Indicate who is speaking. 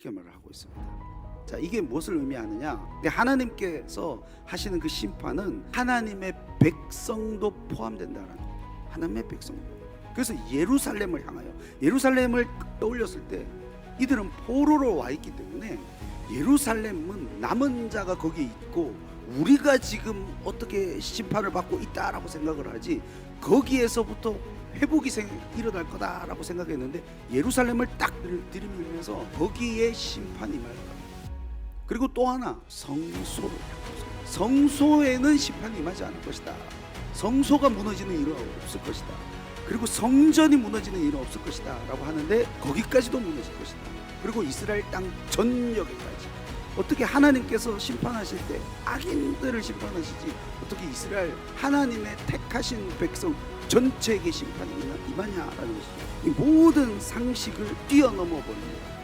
Speaker 1: 이렇게 말을 하고 있습니다. 자, 이게 무엇을 의미하느냐? 하나님께서 하시는 그 심판은 하나님의 백성도 포함된다는 거예요. 하나님의 백성도. 그래서 예루살렘을 향하여 예루살렘을 떠올렸을 때 이들은 포로로 와 있기 때문에 예루살렘은 남은 자가 거기에 있고 우리가 지금 어떻게 심판을 받고 있다라고 생각을 하지 거기에서부터 회복이 생, 일어날 거다라고 생각했는데 예루살렘을 딱 들- 들이밀면서 거기에 심판이 거다. 그리고 또 하나 성소로 성소에는 심판이 임하지 않을 것이다. 성소가 무너지는 일은 없을 것이다. 그리고 성전이 무너지는 일은 없을 것이다 라고 하는데 거기까지도 무너질 것이다. 그리고 이스라엘 땅 전역에까지 어떻게 하나님께서 심판하실 때 악인들을 심판하시지 어떻게 이스라엘 하나님의 택하신 백성 전체에게 심판이 임하- 임하냐라는 것이죠. 이 모든 상식을 뛰어넘어 버립니다.